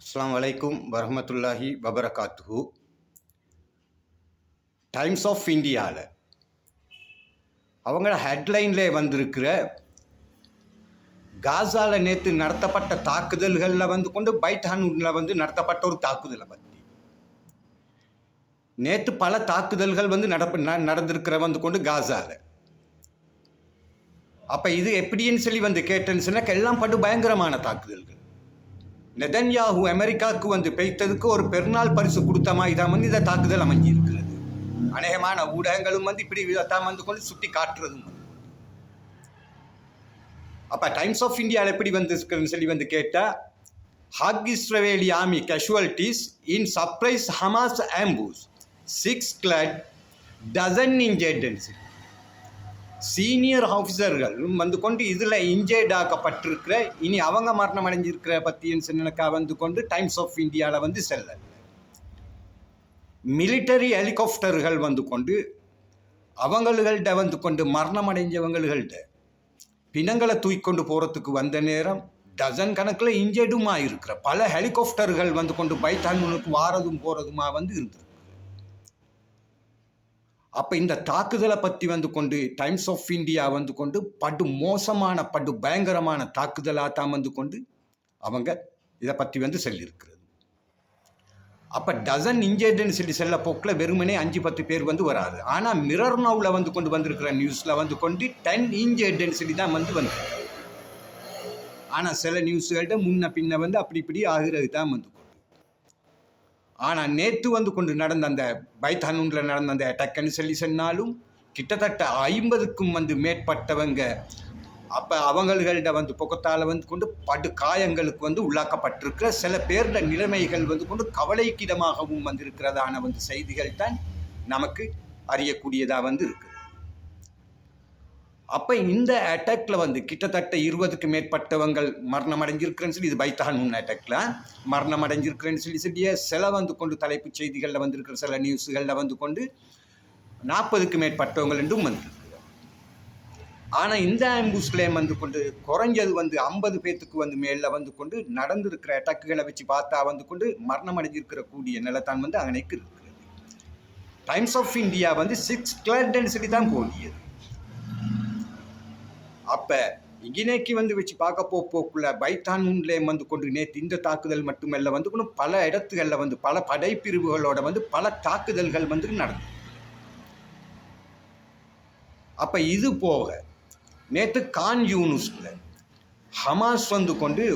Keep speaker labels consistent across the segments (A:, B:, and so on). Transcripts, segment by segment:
A: அஸ்லாம் வலைக்கும் வரமத்துல்லாஹி வபரகாத்து டைம்ஸ் ஆஃப் இந்தியாவில் அவங்கள ஹெட்லைனில் வந்திருக்கிற காசாவில் நேற்று நடத்தப்பட்ட தாக்குதல்களில் வந்து கொண்டு பைட்டானூரில் வந்து நடத்தப்பட்ட ஒரு தாக்குதலை பற்றி நேற்று பல தாக்குதல்கள் வந்து நடப்பு ந- நடந்திருக்கிற வந்து கொண்டு காசாவில் அப்போ இது எப்படின்னு சொல்லி வந்து கேட்டேன்னு சொன்னால் எல்லாம் பட்டு பயங்கரமான தாக்குதல்கள். நெதன்யாஹு அமெரிக்காவுக்கு வந்து பெய்த்ததுக்கு ஒரு பெருநாள் பரிசு கொடுத்த மாதிரி தான் வந்து இந்த தாக்குதல் அமைஞ்சிருக்கிறது அநேகமான ஊடகங்களும் வந்து இப்படி தான் வந்து கொண்டு சுட்டி காட்டுறதும் வந்து. அப்போ டைம்ஸ் ஆஃப் இந்தியாவில் எப்படி வந்துருக்குன்னு சொல்லி வந்து கேட்டால் hack Israeli army casualties in surprise Hamas ambush six killed dozen இன்ஜெட்னு senior ஆஃபீஸர்கள் வந்து கொண்டு இதில் இன்ஜேர்ட் ஆக்கப்பட்டிருக்கிற இனி அவங்க மரணம் அடைஞ்சிருக்கிற பற்றியும் சின்னக்காக வந்து கொண்டு டைம்ஸ் ஆஃப் இந்தியாவில் வந்து செல்ல. மிலிட்டரி ஹெலிகாப்டர்கள் வந்து கொண்டு அவங்கள்கிட்ட வந்து கொண்டு மரணம் அடைஞ்சவங்கள்கிட்ட பிணங்களை தூக்கிக்கொண்டு போகிறதுக்கு வந்த நேரம் டசன் கணக்கில் இன்ஜேர்டுமா இருக்கிற பல ஹெலிகாப்டர்கள் வந்து கொண்டு பைத்தான்களுக்கு வாரதும் போகிறதுமா வந்து இருந்திருக்கு. அப்போ இந்த தாக்குதலை பற்றி வந்து கொண்டு டைம்ஸ் ஆஃப் இந்தியா வந்து கொண்டு படு மோசமான படு பயங்கரமான தாக்குதலாக தான் வந்து கொண்டு அவங்க இதை பற்றி வந்து சொல்லியிருக்கிறது. அப்போ டசன் இன்ஜர்டுன்னு சொல்லி செல்ல போக்கில் வெறுமனே அஞ்சு பத்து பேர் வந்து வராது. ஆனால் மிரர் நோவில் வந்து கொண்டு வந்திருக்கிற நியூஸில் வந்து கொண்டு டென் இன்ஜர்டுன்னு சொல்லி தான் வந்து வந்து ஆனால் சில நியூஸ்கள்கிட்ட முன்ன பின்ன வந்து அப்படி இப்படி ஆகிறது தான் வந்து ஆனால் நேற்று வந்து கொண்டு நடந்த அந்த பைத்தானூனில் நடந்த அந்த அட்டாக்னு சொல்லி சொன்னாலும் கிட்டத்தட்ட ஐம்பதுக்கும் வந்து மேற்பட்டவங்க அப்போ அவங்கள்கிட்ட வந்து புகத்தால் வந்து கொண்டு படு காயங்களுக்கு வந்து உள்ளாக்கப்பட்டிருக்கிற சில பேர்ல நிலைமைகள் வந்து கொண்டு கவலைக்கிடமாகவும் வந்திருக்கிறதான வந்து செய்திகள் தான் நமக்கு அறியக்கூடியதாக வந்து இருக்குது அப்போ இந்த அட்டாக்ல வந்து கிட்டத்தட்ட இருபதுக்கு மேற்பட்டவங்கள் மரணம் அடைஞ்சிருக்கிறேன்னு சொல்லி இது பைத்தானூன் அட்டாக்ல மரணம் அடைஞ்சிருக்கிறேன்னு சொல்லி சொல்லிய சில வந்து கொண்டு தலைப்புச் செய்திகளில் வந்திருக்கிற சில நியூஸுகளில் வந்து கொண்டு நாற்பதுக்கு மேற்பட்டவங்கள் என்றும் வந்திருக்கு ஆனால் இந்த ஆம்புஸ் வந்து கொண்டு குறைஞ்சது வந்து ஐம்பது பேத்துக்கு வந்து மேலே வந்து கொண்டு நடந்திருக்கிற அட்டாக்குகளை வச்சு பார்த்தா வந்து கொண்டு மரணம் அடைஞ்சிருக்கிற கூடிய நிலத்தான் வந்து அங்கனைக்கு இருக்கிறது. டைம்ஸ் ஆஃப் இந்தியா வந்து சிக்ஸ் கிளர்டன்சிட்டி சொல்லி தான் போடியது அப்போ இங்கினேக்கு வந்து வச்சு பார்க்க போ போக்குள்ள பைத்தானூன்லே வந்து கொண்டு நேற்று இந்த தாக்குதல் மட்டுமல்ல வந்து பல இடத்துகளில் வந்து பல படைப்பிரிவுகளோட வந்து பல தாக்குதல்கள் வந்து நடந்தது அப்போ இது போக நேற்று கான் யூனுஸில் ஹமாஸ் வந்து கொண்டு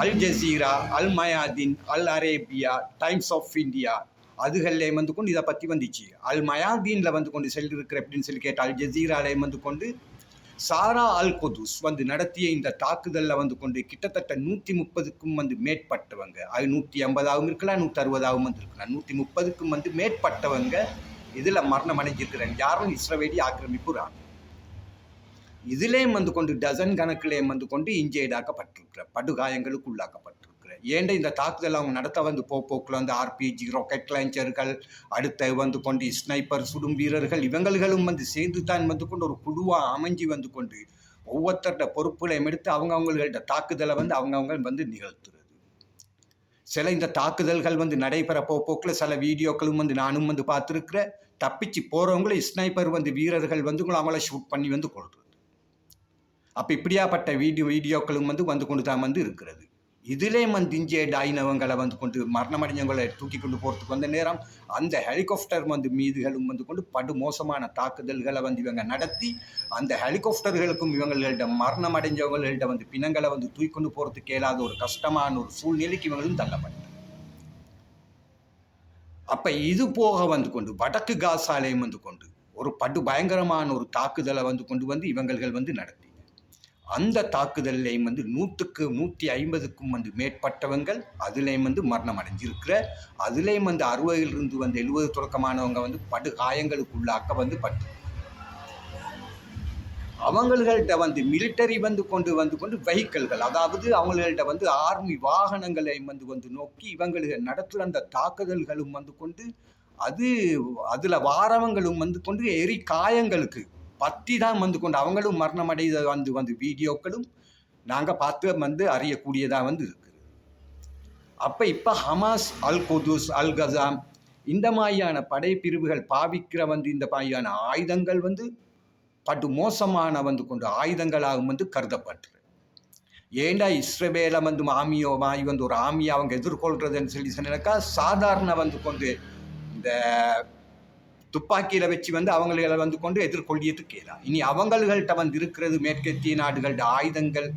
A: Al Jazeera Al Mayadeen Al Arabiya Times of India அதுகள்லேயும் வந்து கொண்டு இதை பற்றி வந்துச்சு. அல் மயாதீனில் வந்து கொண்டு செல்லிருக்கிற அப்படின்னு சொல்லி கேட்டால் அல் ஜசீராலேயும் வந்து கொண்டு சாரா அல் குதுஸ் வந்து நடத்திய இந்த தாக்குதலில் வந்து கொண்டு கிட்டத்தட்ட நூற்றி முப்பதுக்கும் வந்து மேற்பட்டவங்க அது நூற்றி ஐம்பதாகவும் இருக்கலாம் நூற்றி அறுபதாகவும் வந்து இருக்கலாம். நூற்றி முப்பதுக்கும் வந்து மேற்பட்டவங்க இதில் மரணம் அடைஞ்சிருக்கிறாங்க யாரும் இஸ்ரவேலி ஆக்கிரமிப்பு ராணுவம். இதிலேயும் வந்து கொண்டு டசன் கணக்கிலேயும் வந்து கொண்டு இன்ஜெய்டாக்கப்பட்டிருக்கிற படுகாயங்களுக்கு உள்ளாக்கப்பட்டிருக்கிற ஏண்ட இந்த தாக்குதல்? அவங்க நடத்த வந்து போ வந்து ஆர்பிஜி ராக்கெட் லான்ச்சர்கள் அடுத்த வந்து கொண்டு ஸ்னைப்பர் சுடும் வீரர்கள் இவங்களும் வந்து சேர்ந்து தான் வந்து கொண்டு ஒரு குழுவாக அமைஞ்சு வந்து கொண்டு ஒவ்வொருத்தர்கிட்ட பொறுப்புகளையும் எடுத்து அவங்க அவங்கள்ட்ட தாக்குதலை வந்து அவங்கவுங்க வந்து நிகழ்த்துறது. சில இந்த தாக்குதல்கள் வந்து நடைபெற போ போக்கில் சில வீடியோக்களும் வந்து நானும் வந்து பார்த்துருக்குறேன். தப்பிச்சு போகிறவங்கள ஸ்னைப்பர் வந்து வீரர்கள் வந்து அவங்கள ஷூட் பண்ணி வந்து கொள்றது அப்போ இப்படியாப்பட்ட வீடியோ வீடியோக்களும் வந்து வந்து கொண்டு தான் வந்து இருக்கிறது. இதிலே வந்து இஞ்சிய டாயினவங்களை வந்து கொண்டு மரணமடைஞ்சவங்களை தூக்கி கொண்டு போகிறதுக்கு வந்த நேரம் அந்த ஹெலிகாப்டர் வந்து மீதுகளும் வந்து கொண்டு படு மோசமான தாக்குதல்களை வந்து இவங்க நடத்தி அந்த ஹெலிகாப்டர்களுக்கும் இவங்கள்ட்ட மரணமடைஞ்சவங்கள்கிட்ட வந்து பிணங்களை வந்து தூக்கி கொண்டு போகிறதுக்கு இயலாத ஒரு கஷ்டமான ஒரு சூழ்நிலைக்கு இவங்களும் தள்ளப்பட்டாங்க. அப்போ இது போக வந்து கொண்டு வடக்கு காசாலையும் வந்து கொண்டு ஒரு படு பயங்கரமான ஒரு தாக்குதலை வந்து கொண்டு வந்து இவங்கள்கள் வந்து நடத்தி. அந்த தாக்குதல்லையும் வந்து நூற்றுக்கு நூற்றி ஐம்பதுக்கும் வந்து மேற்பட்டவங்கள் அதுலேயும் வந்து மரணம் அடைஞ்சிருக்கிற அதுலேயும் வந்து அறுபதிலிருந்து வந்து எழுபது தொடக்கமானவங்க வந்து படு காயங்களுக்குள்ளாக்க வந்து பட்டு. அவங்கள்கிட்ட வந்து மிலிட்டரி வந்து கொண்டு வந்து கொண்டு வெஹிக்கிள்கள் அதாவது அவங்கள்ட்ட வந்து ஆர்மி வாகனங்களை வந்து வந்து நோக்கி இவங்களுக்கு நடத்துகிற அந்த தாக்குதல்களும் வந்து கொண்டு அது அதில் வாரவங்களும் வந்து கொண்டு எரி காயங்களுக்கு பற்றி தான் வந்து கொண்டு அவங்களும் மரணம் அடைத வந்து வந்து வீடியோக்களும் நாங்கள் பார்த்து வந்து அறியக்கூடியதாக வந்து இருக்குது. அப்போ இப்போ Hamas al Quds al Qassam இந்த மாதிரியான படைப்பிரிவுகள் பாவிக்கிற வந்து இந்த மாதிரியான ஆயுதங்கள் வந்து படு மோசமான வந்து கொண்டு ஆயுதங்களாகவும் வந்து கருதப்பட்டது. ஏண்டா இஸ்ரவேலை வந்து ஆமியோ மாய் வந்து ஒரு ஆமியை அவங்க எதிர்கொள்கிறதுன்னு சொல்லி சொன்னாக்கா சாதாரண வந்து கொண்டு இந்த துப்பாக்கியில் வச்சு வந்து அவங்களை வந்து கொண்டு எதிர்கொள்ளியதுக்கு இயலாம் இனி அவங்கள்கிட்ட வந்து இருக்கிறது மேற்கத்திய நாடுகளோட ஆயுதங்கள்.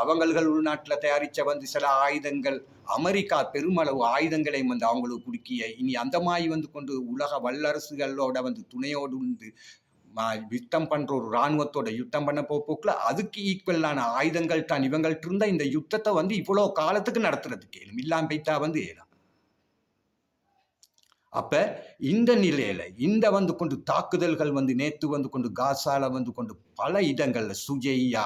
A: அவங்கள்கள் உள்நாட்டில் தயாரித்த வந்து சில ஆயுதங்கள். அமெரிக்கா பெருமளவு ஆயுதங்களை வந்து அவங்களுக்கு குடுக்கிய. இனி அந்த மாதிரி வந்து கொண்டு உலக வல்லரசுகளோட வந்து துணையோடு வந்து யுத்தம் பண்ற ஒரு இராணுவத்தோட யுத்தம் பண்ண போக்குல அதுக்கு ஈக்குவலான ஆயுதங்கள் தான் இவங்கள்ட்ட இருந்த இந்த யுத்தத்தை வந்து இவ்வளோ காலத்துக்கு நடத்துறதுக்கு இயலும் இல்லாம போய்த்தா வந்து இயலாம் அப்ப இந்த நிலையில இந்த வந்து கொண்டு தாக்குதல்கள் வந்து நேத்து வந்து கொண்டு காசால வந்து கொண்டு பல இடங்கள்ல சுஜையா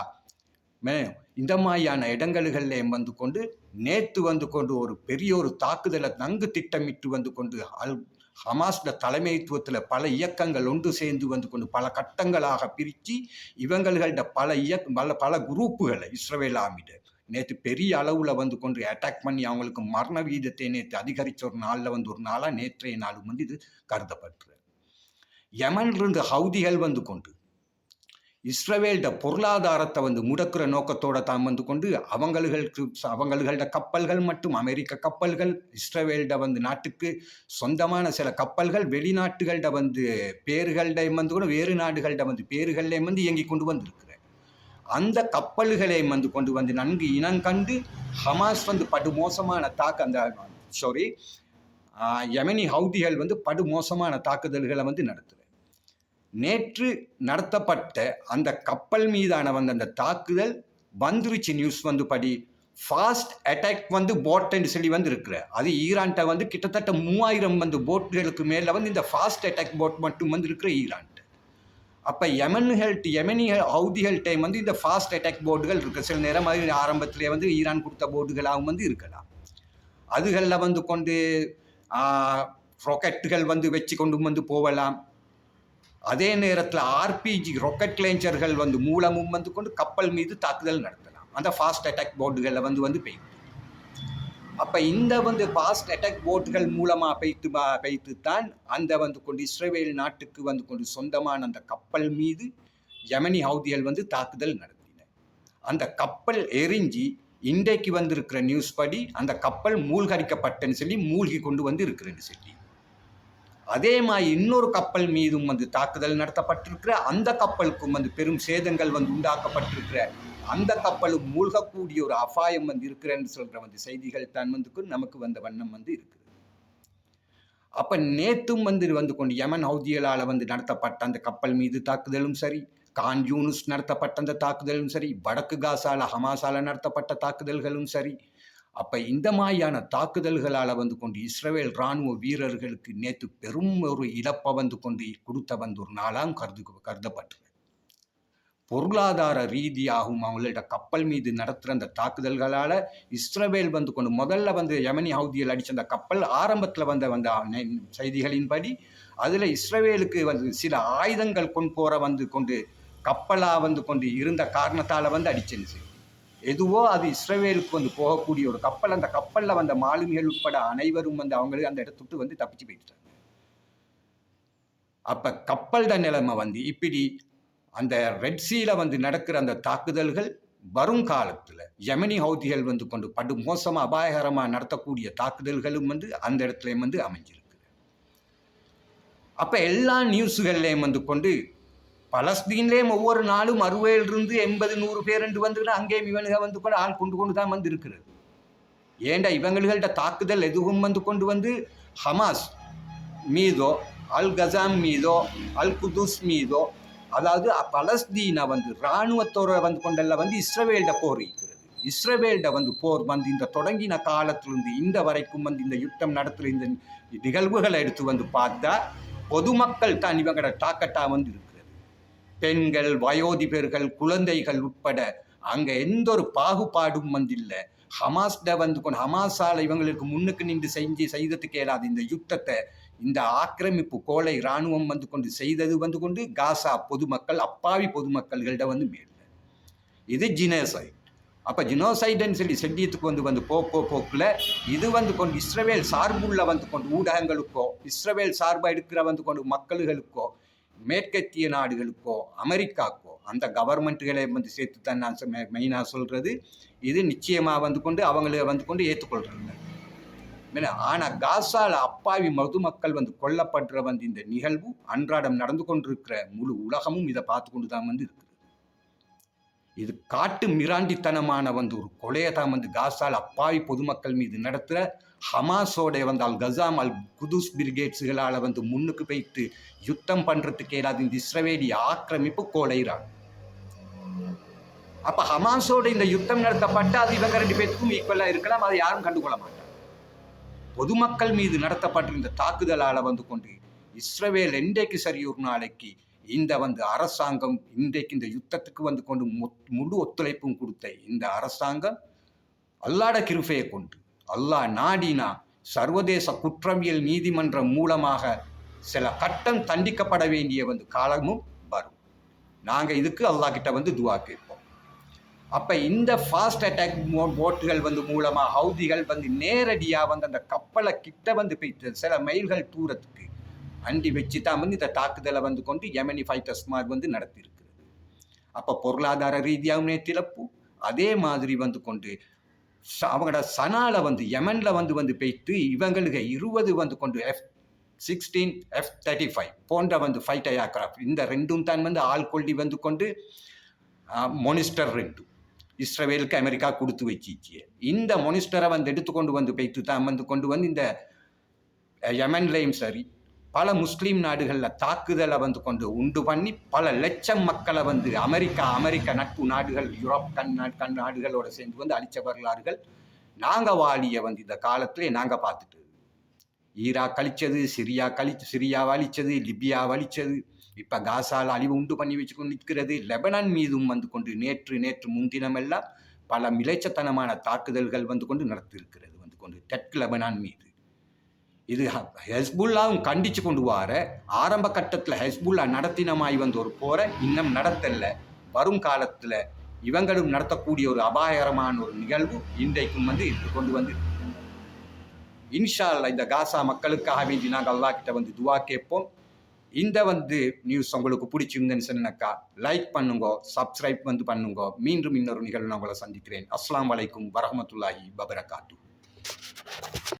A: மே இந்த மாதிரியான இடங்கள்கள்ல வந்து கொண்டு நேத்து வந்து கொண்டு ஒரு பெரிய ஒரு தாக்குதலை நன்கு திட்டமிட்டு வந்து கொண்டு அல் ஹமாஸ்ட தலைமைத்துவத்துல பல இயக்கங்கள் ஒன்று சேர்ந்து வந்து கொண்டு பல கட்டங்களாக பிரித்து இவங்கள்கிட்ட பல இயக்க பல பல குரூப்புகளை இஸ்ரவேல் ஆமிட நேற்று பெரிய அளவில் வந்து கொண்டு அட்டாக் பண்ணி அவங்களுக்கு மரண வீதத்தை நேற்று அதிகரித்த ஒரு நாளில் வந்து ஒரு நாளாக நேற்றைய நாளும் வந்து இது கருதப்படுறது யமன்லிருந்து ஹவுதிகள் வந்து கொண்டு இஸ்ரவேல்ட பொருளாதாரத்தை வந்து முடக்கிற நோக்கத்தோட தான் வந்து கொண்டு அவங்களுக்கு அவங்கள்ட கப்பல்கள் மற்றும் அமெரிக்க கப்பல்கள் இஸ்ரவேல்ட வந்து நாட்டுக்கு சொந்தமான சில கப்பல்கள் வெளிநாட்டுகள்ட வந்து பேர்கள்ட வந்து கூட வேறு நாடுகள்ட வந்து பேர்கள்ல வந்து இயங்கி கொண்டு வந்திருக்கு. அந்த கப்பல்களை வந்து கொண்டு வந்து நன்கு இனங்கண்டு ஹமாஸ் வந்து படுமோசமான தாக்க அந்த சாரி யமனி ஹவுதிகள் வந்து படுமோசமான தாக்குதல்களை வந்து நடத்துது. நேற்று நடத்தப்பட்ட அந்த கப்பல் மீதான வந்து அந்த தாக்குதல் வந்துருச்சு நியூஸ் வந்து படி. ஃபாஸ்ட் அட்டாக் வந்து போட்டுன்னு சொல்லி வந்து இருக்கிற அது ஈரான்கிட்ட வந்து கிட்டத்தட்ட மூவாயிரம் வந்து போட்டுகளுக்கு மேலே வந்து இந்த ஃபாஸ்ட் அட்டாக் போட் மட்டும் வந்து இருக்கிற ஈரான். அப்போ யமன்கள் யமனிகள் ஹவுதிகள் டைம் வந்து இந்த ஃபாஸ்ட் அட்டாக் போர்டுகள் இருக்குது சில நேரம் மாதிரி ஆரம்பத்திலே வந்து ஈரான் கொடுத்த போர்டுகளாகவும் வந்து இருக்கலாம். அதுகளில் வந்து கொண்டு ராக்கெட்டுகள் வந்து வச்சு கொண்டு வந்து போகலாம் அதே நேரத்தில் ஆர்பிஜி ராக்கெட் லேஞ்சர்கள் வந்து மூலமும் வந்து கொண்டு கப்பல் மீது தாக்குதல் நடத்தலாம். அந்த ஃபாஸ்ட் அட்டாக் போர்டுகளில் வந்து வந்து பெய்யும். அப்போ இந்த வந்து பாஸ்ட் அட்டாக் போட்டுகள் மூலமாக பெய்த்து பெய்த்து தான் அந்த வந்து கொண்டு இஸ்ரேல் நாட்டுக்கு வந்து கொண்டு சொந்தமான அந்த கப்பல் மீது யமனி ஹவுதிகள் வந்து தாக்குதல் நடத்தின. அந்த கப்பல் எரிஞ்சு இன்றைக்கு வந்திருக்கிற நியூஸ் படி அந்த கப்பல் மூழ்கடிக்கப்பட்டன்னு சொல்லி மூழ்கி கொண்டு வந்து இருக்கிறேன்னு சொல்லி. அதே மாதிரி இன்னொரு கப்பல் மீதும் வந்து தாக்குதல் நடத்தப்பட்டிருக்கிற அந்த கப்பலுக்கும் வந்து பெரும் சேதங்கள் வந்து உண்டாக்கப்பட்டிருக்கிற அந்த கப்பலும் மூழ்கக்கூடிய ஒரு அபாயம் வந்து இருக்கிறேன்னு சொல்ற வந்து செய்திகள் தான் வந்து நமக்கு வந்த வண்ணம் வந்து இருக்குது. அப்ப நேத்தும் வந்து வந்து கொண்டு யமன் ஹவுதிகளால் வந்து நடத்தப்பட்ட அந்த கப்பல் மீது தாக்குதலும் சரி கான் யூனுஸ் நடத்தப்பட்ட அந்த தாக்குதலும் சரி வடக்கு காசால ஹமாசால நடத்தப்பட்ட தாக்குதல்களும் சரி. அப்ப இந்த மாதிரியான தாக்குதல்களால வந்து கொண்டு இஸ்ரேல் இராணுவ வீரர்களுக்கு நேற்று பெரும் ஒரு இழப்பை வந்து கொண்டு கொடுத்த வந்து ஒரு நாளாம் கருது கருதப்பட்டது பொருளாதார ரீதியாகவும் அவங்கள்ட்ட கப்பல் மீது நடத்துகிற அந்த தாக்குதல்களால் இஸ்ரவேல் வந்து கொண்டு முதல்ல வந்து யமனி ஹவுதியில் அடித்த அந்த கப்பல் ஆரம்பத்தில் வந்த வந்த செய்திகளின்படி அதில் இஸ்ரவேலுக்கு வந்து சில ஆயுதங்கள் கொண்டு போகிற வந்து கொண்டு கப்பலாக வந்து கொண்டு இருந்த காரணத்தால் வந்து அடிச்சிருந்துச்சு. எதுவோ அது இஸ்ரவேலுக்கு வந்து போகக்கூடிய ஒரு கப்பல் அந்த கப்பலில் வந்த மாலுமிகள் உட்பட அனைவரும் வந்து அவங்களுக்கு அந்த இடத்துட்டு வந்து தப்பிச்சு போயிட்டாங்க. அப்போ கப்பல்ட நிலைமை வந்து இப்படி அந்த ரெட்சியில் வந்து நடக்கிற அந்த தாக்குதல்கள் வரும் காலத்தில் யமனி ஹவுதிகள் வந்து கொண்டு படு மோசமாக அபாயகரமாக நடத்தக்கூடிய தாக்குதல்களும் வந்து அந்த இடத்துலையும் வந்து அமைஞ்சிருக்கு. அப்போ எல்லா நியூஸுகள்லையும் வந்து கொண்டு பலஸ்தீன்லேயும் ஒவ்வொரு நாளும் அறுபதுலேருந்து எண்பது நூறு பேர் ரெண்டு வந்துக்கிட்டு அங்கேயும் இவனுங்க வந்து கூட ஆள் கொண்டு கொண்டு தான் வந்து இருக்கிறது. ஏண்டா இவங்கள்கிட்ட தாக்குதல் எதுவும் வந்து கொண்டு வந்து ஹமாஸ் மீதோ அல் கசாம் மீதோ அல் குதுஸ் மீதோ அதாவது பலஸ்தீனை வந்து இராணுவத்தோரை வந்து கொண்டெல்லாம் வந்து இஸ்ரவேல்ட போர் இருக்கிறது. இஸ்ரவேல்ட வந்து போர் வந்து இந்த தொடங்கின காலத்திலிருந்து இந்த வரைக்கும் வந்து இந்த யுத்தம் நடத்துகிற இந்த நிகழ்வுகளை எடுத்து வந்து பார்த்தா பொதுமக்கள் தான் இவங்களோட டாக்கெட்டாக வந்து இருக்கிறது. பெண்கள் வயோதிபர்கள் குழந்தைகள் உட்பட அங்கே எந்த ஒரு பாகுபாடும் வந்து இல்லை. ஹமாஸ்ட வந்து கொண்டு ஹமாஸால் இவங்களுக்கு முன்னுக்கு நின்று செஞ்சு செய்ததுக்கு இயலாது இந்த யுத்தத்தை இந்த ஆக்கிரமிப்பு கோலை இராணுவம் வந்து கொண்டு செய்தது வந்து கொண்டு காசா பொதுமக்கள் அப்பாவி பொதுமக்கள்கிட்ட வந்து மேல இது ஜினோசைட் அப்போ ஜினோசைடுன்னு சொல்லி செட்டியத்துக்கு வந்து வந்து போ போ போக்கில் இது வந்து கொண்டு இஸ்ரவேல் சார்புள்ள வந்து கொண்டு ஊடகங்களுக்கோ இஸ்ரவேல் சார்பாக எடுக்கிற வந்து கொண்டு மக்களுகளுக்கோ மேற்கத்திய நாடுகளுக்கோ அமெரிக்காக்கோ அந்த கவர்மெண்ட்டுகளை வந்து சேர்த்து தான் நான் மெயினாக சொல்கிறது இது நிச்சயமாக வந்து கொண்டு அவங்கள வந்து கொண்டு ஏற்றுக்கொள்கிறாங்க ஆனால் காசால அப்பாவி மதுமக்கள் வந்து கொல்லப்படுற வந்து இந்த நிகழ்வு அன்றாடம் நடந்து கொண்டிருக்கிற முழு உலகமும் இதை பார்த்து கொண்டு தான் வந்து இருக்குது. இது காட்டு மிராண்டித்தனமான வந்து ஒரு கொலையை தான் வந்து காசால் அப்பாவி பொதுமக்கள் மீது நடத்துகிற ஹமாஸோட வந்து அல் கசாம் அல் குதுஸ் பிரிகேட்ஸுகளால் வந்து முன்னுக்கு போய்த்து யுத்தம் பண்ணுறதுக்கு ஏதாவது இந்த இஸ்ரவேலி ஆக்கிரமிப்பு கொலைகிறாங்க அப்போ ஹமாஸோட இந்த யுத்தம் நடத்தப்பட்டால் அது இவங்க ரெண்டு பேருக்கும் ஈக்குவலாக இருக்கலாம் அதை யாரும் கண்டுகொள்ள மாட்டாங்க. பொதுமக்கள் மீது நடத்தப்பட்டிருந்த தாக்குதலால் வந்து கொண்டு இஸ்ரவேல் என்றைக்கு சரி ஒரு நாளைக்கு இந்த வந்து அரசாங்கம் இன்றைக்கு இந்த யுத்தத்துக்கு வந்து கொண்டு முழு ஒத்துழைப்பும் கொடுத்த இந்த அரசாங்கம் அல்லாட கிருஃபையை கொண்டு அல்லாஹ் நாடினா சர்வதேச குற்றவியல் நீதிமன்றம் மூலமாக சில கட்டம் தண்டிக்கப்பட வேண்டிய வந்து காலமும் வரும். நாங்கள் இதுக்கு அல்லாஹ் கிட்ட வந்து துவாக்கு அப்போ இந்த ஃபாஸ்ட் அட்டாக் போட்டுகள் வந்து மூலமாக ஹவுதிகள் வந்து நேரடியாக வந்து அந்த கப்பலை கிட்ட வந்து போயிட்டு சில மைல்கள் தூரத்துக்கு அண்டி வச்சு தான் வந்து இந்த தாக்குதலை வந்து கொண்டு யமனி ஃபைட்டர்ஸ் மாதிரி வந்து நடத்தியிருக்கிறது. அப்போ பொருளாதார ரீதியாகவும் திறப்பு அதே மாதிரி வந்து கொண்டு அவங்களோட சனால வந்து யமனில் வந்து வந்து போயிட்டு இவங்களுக்கு இருபது வந்து கொண்டு F sixteen F thirty five போன்ற வந்து ஃபைட் ஏர்க்ராஃப்ட் இந்த ரெண்டும் தான் வந்து ஆள் கொள்ளி வந்து கொண்டு மொனிஸ்டர் ரெண்டும். இஸ்ரேலுக்கு அமெரிக்கா கொடுத்து வச்சிச்சு. இந்த மொனிஸ்டரை வந்து எடுத்துக்கொண்டு வந்து பைத்து தான் வந்து கொண்டு வந்து இந்த யமன்லேயும் சரி பல முஸ்லீம் நாடுகளில் தாக்குதலை வந்து கொண்டு உண்டு பண்ணி பல லட்சம் மக்களை வந்து அமெரிக்கா அமெரிக்க நட்பு நாடுகள் யூரோப் கண் கண் நாடுகளோடு சேர்ந்து வந்து அழிச்ச வரலாறுகள் நாங்கள் வாழிய வந்து இந்த காலத்திலே நாங்கள் பார்த்துட்டு. ஈராக் கழிச்சது சிரியா கழிச்சு சிரியா அழிச்சது லிபியா அழிச்சது இப்போ காசால் அழிவு உண்டு பண்ணி வச்சு நிற்கிறது. லெபனான் மீதும் வந்து கொண்டு நேற்று நேற்று முன்தினமெல்லாம் பல மிளைச்சத்தனமான தாக்குதல்கள் வந்து கொண்டு நடத்தியிருக்கிறது வந்து கொண்டு தெற்கு லெபனான் மீது. இது ஹெஸ்புல்லாவும் கண்டிச்சு கொண்டு வார ஆரம்ப கட்டத்தில் ஹெஸ்புல்லா நடத்தினமாய் வந்து ஒரு போரை இன்னும் நடத்தல வரும் காலத்தில் இவங்களும் நடத்தக்கூடிய ஒரு அபாயகரமான ஒரு நிகழ்வு இன்றைக்கும் வந்து இது கொண்டு வந்து இன்ஷால்லா இந்த காசா மக்களுக்காக வேண்டி நாங்கள் அல்லா கிட்ட வந்து துவா கேட்போம். இந்த வந்து நியூஸ் உங்களுக்கு பிடிச்சிருந்தேன்னு சொன்னாக்கா லைக் பண்ணுங்க சப்ஸ்கிரைப் வந்து பண்ணுங்க. மீண்டும் இன்னொரு நிகழ்வு நான் உங்களை சந்திக்கிறேன். அஸ்லாம் வலைக்கும் வரமத்துல்லாஹி பபரகாத்து